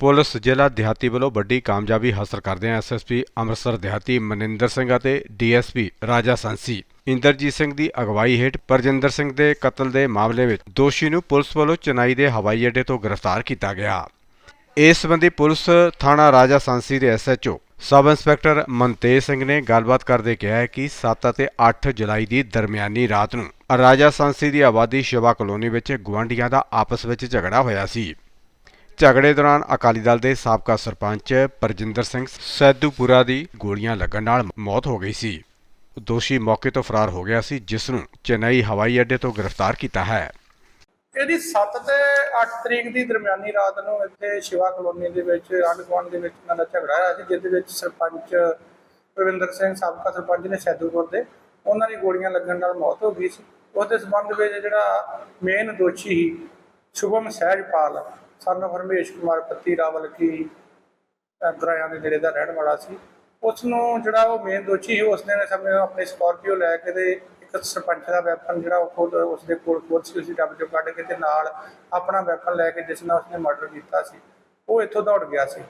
Police ਜ਼ਿਲ੍ਹਾ ਦਿਹਾਤੀ ਵੱਲੋਂ ਵੱਡੀ ਕਾਮਯਾਬੀ ਹਾਸਲ ਕਰਦਿਆਂ ਐਸਐਸਪੀ ਅੰਮ੍ਰਿਤਸਰ ਦਿਹਾਤੀ ਮਨਿੰਦਰ ਸਿੰਘ ਅਤੇ ਡੀਐਸਪੀ ਰਾਜਾ ਸੰਸੀ। ਇੰਦਰਜੀਤ ਸਿੰਘ ਦੀ ਅਗਵਾਈ ਹੇਠ ਪਰਜਿੰਦਰ ਸਿੰਘ ਦੇ ਕਤਲ ਦੇ ਮਾਮਲੇ ਵਿੱਚ ਦੋਸ਼ੀ ਨੂੰ ਪੁਲਿਸ ਵੱਲੋਂ ਚੇਨਈ ਦੇ ਹਵਾਈ ਅੱਡੇ ਤੋਂ ਗ੍ਰਿਫਤਾਰ ਕੀਤਾ ਗਿਆ। ਇਸ ਸੰਬੰਧੀ ਪੁਲਿਸ ਥਾਣਾ ਰਾਜਾ ਸਾਂਸੀ ਦੇ SHO sub inspector Mantej Singh ਨੇ ਗੱਲਬਾਤ ਕਰਦੇ ਕਿਹਾ ਹੈ ਕਿ 7 ਅਤੇ 8 ਜੁਲਾਈ ਦੀ ਦਰਮਿਆਨੀ ਰਾਤ ਨੂੰ ਰਾਜਾ ਸਾਂਸੀ ਦੀ ਆਬਾਦੀ ਸ਼ਿਵਾ ਕਲੋਨੀ ਵਿੱਚ ਗੁਆਂਢੀਆਂ ਦਾ ਆਪਸ ਵਿੱਚ ਝਗੜਾ ਹੋਇਆ ਸੀ। ਝਗੜੇ ਦੌਰਾਨ ਅਕਾਲੀ ਦਲ ਦੇ ਸਾਬਕਾ ਸਰਪੰਚ ਪਰਜਿੰਦਰ ਸਿੰਘ ਸੈਦੂਪੁਰਾ ਦੀ ਗੋਲੀਆਂ ਲੱਗਣ ਨਾਲ ਮੌਤ ਹੋ ਗਈ ਸੀ। ਦੋਸ਼ੀ ਮੌਕੇ ਤੋਂ ਫਰਾਰ ਹੋ ਗਿਆ ਸੀ, ਜਿਸ ਨੂੰ ਚੇਨਈ ਹਵਾਈ ਅੱਡੇ ਤੋਂ ਗ੍ਰਿਫਤਾਰ ਕੀਤਾ ਹੈ। ਇਹਦੀ 7 ਤੇ 8 ਤਰੀਕ ਦੀ ਦਰਮਿਆਨੀ ਰਾਤ ਨੂੰ ਇੱਥੇ ਸ਼ਿਵਾ ਕਲੋਨੀ ਦੇ ਵਿੱਚ ਆਂਢ ਗੁਆਂਢ ਦੇ ਵਿੱਚ ਇਹਨਾਂ ਝਗੜਾ ਹੋਇਆ ਸੀ, ਜਿਹਦੇ ਵਿੱਚ ਸਰਪੰਚ ਪ੍ਰਵਿੰਦਰ ਸਿੰਘ, ਸਾਬਕਾ ਸਰਪੰਚ ਨੇ ਸੈਦੂਪੁਰ ਦੇ ਉਹਨਾਂ ਦੀ ਗੋਲੀਆਂ ਲੱਗਣ ਨਾਲ ਮੌਤ ਹੋ ਗਈ ਸੀ। ਉਸ ਦੇ ਸੰਬੰਧ ਵਿੱਚ ਜਿਹੜਾ ਮੇਨ ਦੋਸ਼ੀ ਸੀ, ਸ਼ੁਭਮ ਸਹਿਜਪਾਲ ਸਾਨੂੰ ਹਰਮੇਸ਼ ਕੁਮਾਰ ਪੱਤੀ ਰਾਵਲ ਕੀ ਗਰਾਇਆ ਦੇ ਨੇੜੇ ਦਾ ਰਹਿਣ ਵਾਲਾ ਸੀ। ਉਸ ਨੂੰ ਜਿਹੜਾ ਉਹ ਮੇਨ ਦੋਸ਼ੀ ਸੀ ਉਸ ਨੇ ਸਮੇਂ ਆਪਣੇ ਸਕਾਰਪੀਓ ਲੈ ਕੇ ਤੇ ਇੱਕ ਸਰਪੰਚ ਦਾ ਵੈਪਨ ਜਿਹੜਾ ਉਹ ਖੁਦ ਉਸ ਦੇ ਕੋਲ ਖੁਦ ਸੀ ਉਸੇ ਡੱਬ ਚੋਂ ਕੱਢ ਕੇ ਤੇ ਨਾਲ ਆਪਣਾ ਵੈਪਨ ਲੈ ਕੇ ਜਿਸ ਨਾਲ ਉਸਨੇ ਮਰਡਰ ਕੀਤਾ ਸੀ, ਉਹ ਇੱਥੋਂ ਦੌੜ ਗਿਆ ਸੀ।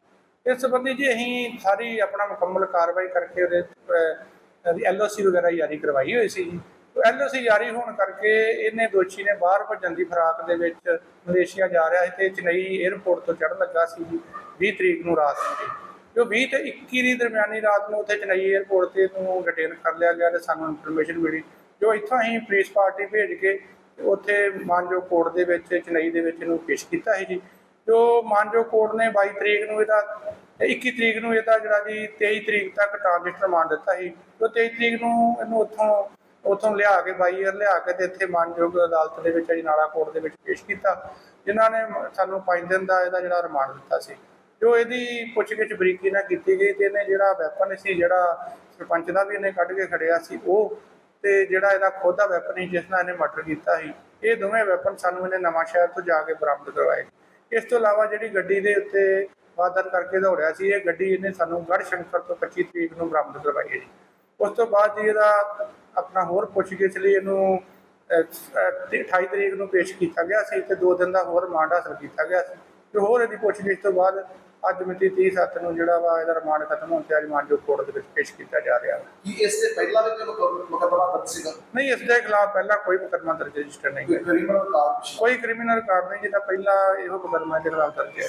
ਇਸ ਸੰਬੰਧੀ ਜੀ ਅਸੀਂ ਸਾਰੀ ਆਪਣਾ ਮੁਕੰਮਲ ਕਾਰਵਾਈ ਕਰਕੇ ਉਹਦੇ ਐਲਓਸੀ ਵਗੈਰਾ ਜਾਰੀ ਕਰਵਾਈ ਹੋਈ ਸੀ ਜੀ। ਐਲਓਸੀ ਜਾਰੀ ਹੋਣ ਕਰਕੇ ਇਹਨੇ ਦੋਸ਼ੀ ਨੇ ਬਾਹਰ ਭੱਜਣ ਦੀ ਫਰਾਕ ਦੇ ਵਿੱਚ ਮਲੇਸ਼ੀਆ ਜਾ ਰਿਹਾ ਸੀ ਤੇ ਚੇਨਈ 에ਅਰਪੋਰਟ ਤੋਂ ਚੜ੍ਹਨ ਲੱਗਾ ਸੀ ਜੀ 20 ਤਰੀਕ ਨੂੰ ਰਾਤ ਨੂੰ ਜੋ। 20 ਤੇ 21 ਦੀ ਦਰਮਿਆਨੀ ਰਾਤ ਨੂੰ ਉੱਥੇ ਚੇਨਈ 에ਅਰਪੋਰਟ ਤੇ ਨੂੰ ਡਿਟੇਨ ਕਰ ਲਿਆ ਗਿਆ ਤੇ ਸਾਨੂੰ ਇਨਫੋਰਮੇਸ਼ਨ ਮਿਲੀ। ਜੋ ਇੱਥੋਂ ਹੀ ਪੁਲਿਸ ਪਾਰਟੀ ਭੇਜ ਕੇ ਉੱਥੇ ਮਾਨਜੋ ਕੋਰਟ ਦੇ ਵਿੱਚ, ਚੇਨਈ ਦੇ ਵਿੱਚ ਇਹਨੂੰ ਪੇਸ਼ ਕੀਤਾ ਸੀ ਜੀ। ਜੋ ਮਾਨਜੋ ਕੋਰਟ ਨੇ 22 ਤਰੀਕ ਨੂੰ ਇਹਦਾ ਤੇ 21 ਤਰੀਕ ਨੂੰ ਇਹਦਾ ਜਿਹੜਾ ਜੀ 23 ਤਰੀਕ ਤੱਕ ਟ੍ਰਾਂਜ਼ਿਟ ਰਿਮਾਂਡ ਦਿੱਤਾ ਸੀ। ਜੋ 23 ਤਰੀਕ ਨੂੰ ਇਹਨੂੰ ਉੱਥੋਂ ਉੱਥੋਂ ਲਿਆ ਕੇ 22 ਈਅਰ ਲਿਆ ਕੇ ਤੇ ਇੱਥੇ ਮਾਨਯੋਗ ਅਦਾਲਤ ਦੇ ਵਿੱਚ ਅਜਨਾਲਾ ਕੋਰਟ ਦੇ ਵਿੱਚ ਪੇਸ਼ ਕੀਤਾ। ਜਿਨ੍ਹਾਂ ਨੇ ਸਾਨੂੰ 5 ਦਿਨ ਦਾ ਇਹਦਾ ਜਿਹੜਾ ਰਿਮਾਂਡ ਦਿੱਤਾ ਸੀ। ਜੋ ਇਹਦੀ ਪੁੱਛਗਿੱਛ ਬਰੀਕੀ ਨਾਲ ਕੀਤੀ ਗਈ ਤੇ ਇਹਨੇ ਜਿਹੜਾ ਵੈਪਨ ਸੀ, ਜਿਹੜਾ ਸਰਪੰਚ ਦਾ ਵੀ ਇਹਨੇ ਕੱਢ ਕੇ ਖੜਿਆ ਸੀ, ਉਹ ਤੇ ਜਿਹੜਾ ਇਹਦਾ ਖੁਦ ਦਾ ਵੈਪਨ ਸੀ, ਜਿਸ ਨਾਲ ਇਹਨੇ ਮਰਡਰ ਕੀਤਾ ਸੀ, ਇਹ ਦੋਵੇਂ ਵੈਪਨ ਸਾਨੂੰ ਇਹਨੇ ਨਵਾਂ ਸ਼ਹਿਰ ਤੋਂ ਜਾ ਕੇ ਬਰਾਮਦ ਕਰਵਾਏ। ਇਸ ਤੋਂ ਇਲਾਵਾ ਜਿਹੜੀ ਗੱਡੀ ਦੇ ਉੱਤੇ ਵਾਧਰ ਕਰਕੇ ਦੌੜਿਆ ਸੀ, ਇਹ ਗੱਡੀ ਇਹਨੇ ਸਾਨੂੰ ਗੜ ਸ਼ੰਕਰ ਤੋਂ 25 ਤਰੀਕ ਨੂੰ ਬਰਾਮਦ ਕਰਵਾਈ ਹੈ ਜੀ। ਉਸ ਤੋਂ ਬਾਅਦ ਜੀ ਇਹਦਾ ਆਪਣਾ ਹੋਰ ਪੁੱਛਗਿੱਛ ਲਈ ਇਹਨੂੰ ਅਹ, ਅਹ, ਤੇ 28 ਤਰੀਕ ਨੂੰ ਪੇਸ਼ ਕੀਤਾ ਗਿਆ ਸੀ। ਤੇ 2 ਦਿਨ ਦਾ ਹੋਰ ਰਿਮਾਂਡ ਹਾਸਲ ਕੀਤਾ ਗਿਆ ਸੀ। ਤੇ ਹੋਰ ਇਹਦੀ ਪੁੱਛਗਿੱਛ ਤੋਂ ਬਾਅਦ ਅੱਜ ਮਿਤੀ 30 ਸੱਤ ਨੂੰ ਜਿਹੜਾ ਵਾ ਇਹਦਾ ਰਿਮਾਂਡ ਖਤਮ ਹੋਣ ਤੇ ਅੱਜ ਮਾਨਜੋ ਕੋਰਟ ਦੇ ਵਿੱਚ ਪੇਸ਼ ਕੀਤਾ ਜਾ ਰਿਹਾ ਹੈ ਕਿ ਇਸ ਦੇ ਪਹਿਲਾਂ ਵੀ ਕੋਈ ਮੁਕੱਦਮਾ- ਦਰਜ ਸੀਗਾ? ਨਹੀਂ ਇਸ ਦੇ ਖਿਲਾਫ ਪਹਿਲਾਂ ਕੋਈ ਮੁਕੱਦਮਾ ਦਰਜ ਰਜਿਸਟਰ ਨਹੀਂ ਕੋਈ ਹੈ ਕੋਈ ਕ੍ਰਿਮੀਨਲ ਰਿਕਾਰਡ ਨਹੀਂ ਜਿਹਦਾ ਪਹਿਲਾਂ ਇਹੋ ਮੁਕੱਦਮਾ ਦੇ ਖਿਲਾਫ ਦਰਜ ਹੈ।